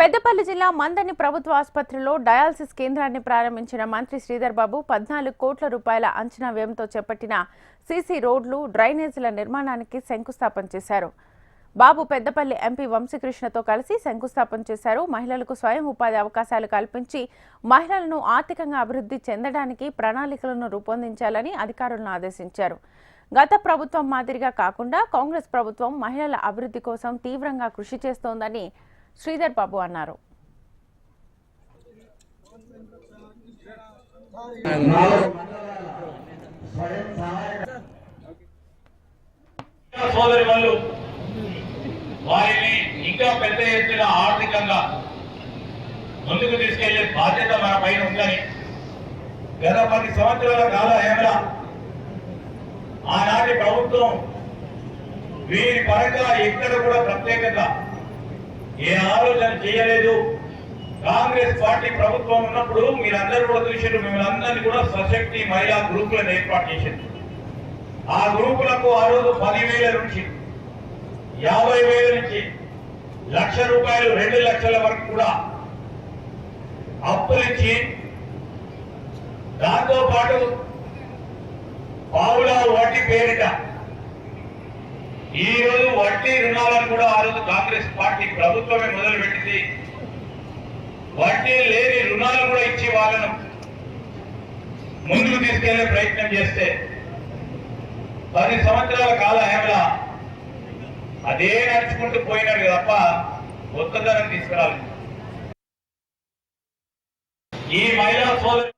పెద్దపల్లి జిల్లా మందని ప్రభుత్వ ఆసుపత్రిలో డయాలసిస్ కేంద్రాన్ని ప్రారంభించిన మంత్రి శ్రీధర్ బాబు పద్నాలుగు కోట్ల రూపాయల అంచనా వ్యయంతో చేపట్టిన సీసీ రోడ్లు డ్రైనేజీల నిర్మాణానికి శంకుస్థాపన చేశారు. బాబు పెద్దపల్లి ఎంపీ వంశీకృష్ణతో కలిసి శంకుస్థాపన చేశారు. మహిళలకు స్వయం ఉపాధి అవకాశాలు కల్పించి మహిళలను ఆర్థికంగా అభివృద్ధి చెందడానికి ప్రణాళికలను రూపొందించాలని అధికారులను ఆదేశించారు. గత ప్రభుత్వం మాదిరిగా కాకుండా కాంగ్రెస్ ప్రభుత్వం మహిళల అభివృద్ధి కోసం తీవ్రంగా కృషి చేస్తోందని శ్రీధర్ బాబు అన్నారు. సోదరి వాళ్ళు వారిని ఇంకా పెద్ద ఎత్తున ఆర్థికంగా ముందుకు తీసుకెళ్ళే బాధ్యత మన పైన ఉందని గత పది సంవత్సరాల కాల హేమల ఆనాటి ప్రభుత్వం వీరి పరంగా ఎక్కడ కూడా ప్రత్యేకంగా ఏ ఆలోచన చేయలేదు. కాంగ్రెస్ పార్టీ ప్రభుత్వం ఉన్నప్పుడు మీరందరూ కూడా చూసారు మిమ్మల్ని అందరినీ కూడా సశక్తి మహిళా గ్రూపులను ఏర్పాటు చేసింది ఆ గ్రూపులకు ఆ రోజు పదివేల నుంచి యాభై వేల నుంచి లక్ష రూపాయలు రెండు లక్షల వరకు కూడా అప్పులిచ్చి దాంతో పాటు పావుల వడ్డీ పేరిట ఈ రోజు వడ్డీ రుణాలను కూడా ఆ రోజు కాంగ్రెస్ పార్టీ ప్రభుత్వమే మొదలుపెట్టింది. వడ్డీ లేని రుణాలు కూడా ఇచ్చి వాళ్ళను ముందుకు తీసుకెళ్ళే ప్రయత్నం చేస్తే పది సంవత్సరాల కాల హేమలా అదే నడుచుకుంటూ పోయినాడు తప్ప కొత్తదనం తీసుకురాలి ఈ మహిళా సోదరు